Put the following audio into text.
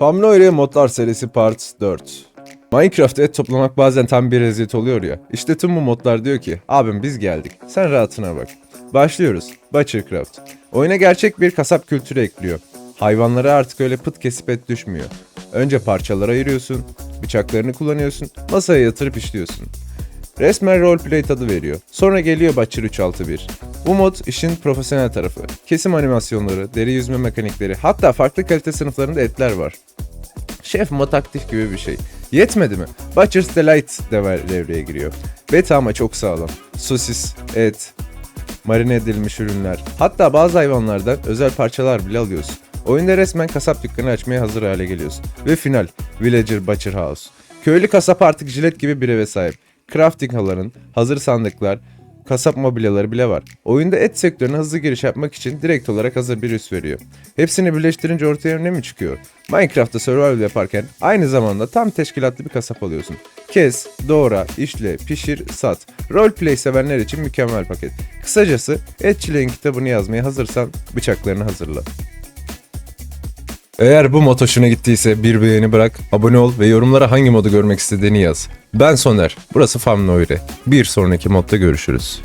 Pamnoire Modlar serisi Part 4 Minecraft'ta et toplamak bazen tam bir eziyet oluyor ya. İşte tüm bu modlar diyor ki, abim biz geldik, sen rahatına bak. Başlıyoruz. Butchercraft. Oyuna gerçek bir kasap kültürü ekliyor. Hayvanlara artık öyle pıt kesip et düşmüyor. Önce parçalara ayırıyorsun, bıçaklarını kullanıyorsun, masaya yatırıp işliyorsun. Resmen roleplay tadı veriyor. Sonra geliyor Butcher 361. Bu mod işin profesyonel tarafı. Kesim animasyonları, deri yüzme mekanikleri, hatta farklı kalite sınıflarında etler var. Şef mod aktif gibi bir şey. Yetmedi mi? Butcher's Delight de devreye giriyor. Beta ama çok sağlam. Sosis, et, marine edilmiş ürünler. Hatta bazı hayvanlardan özel parçalar bile alıyorsun. Oyunda resmen kasap dükkanı açmaya hazır hale geliyorsun. Ve final, Villager Butcher House. Köylü kasap artık jilet gibi bir eve sahip. Crafting haların, hazır sandıklar, kasap mobilyaları bile var. Oyunda et sektörüne hızlı giriş yapmak için direkt olarak hazır bir üs veriyor. Hepsini birleştirince ortaya ne mi çıkıyor? Minecraft'ta survival yaparken aynı zamanda tam teşkilatlı bir kasap alıyorsun. Kes, doğra, işle, pişir, sat. Roleplay sevenler için mükemmel paket. Kısacası Etçilerin kitabını yazmaya hazırsan bıçaklarını hazırla. Eğer bu mod hoşuna gittiyse bir beğeni bırak, abone ol ve yorumlara hangi modu görmek istediğini yaz. Ben Soner, burası Famnoire. Bir sonraki modda görüşürüz.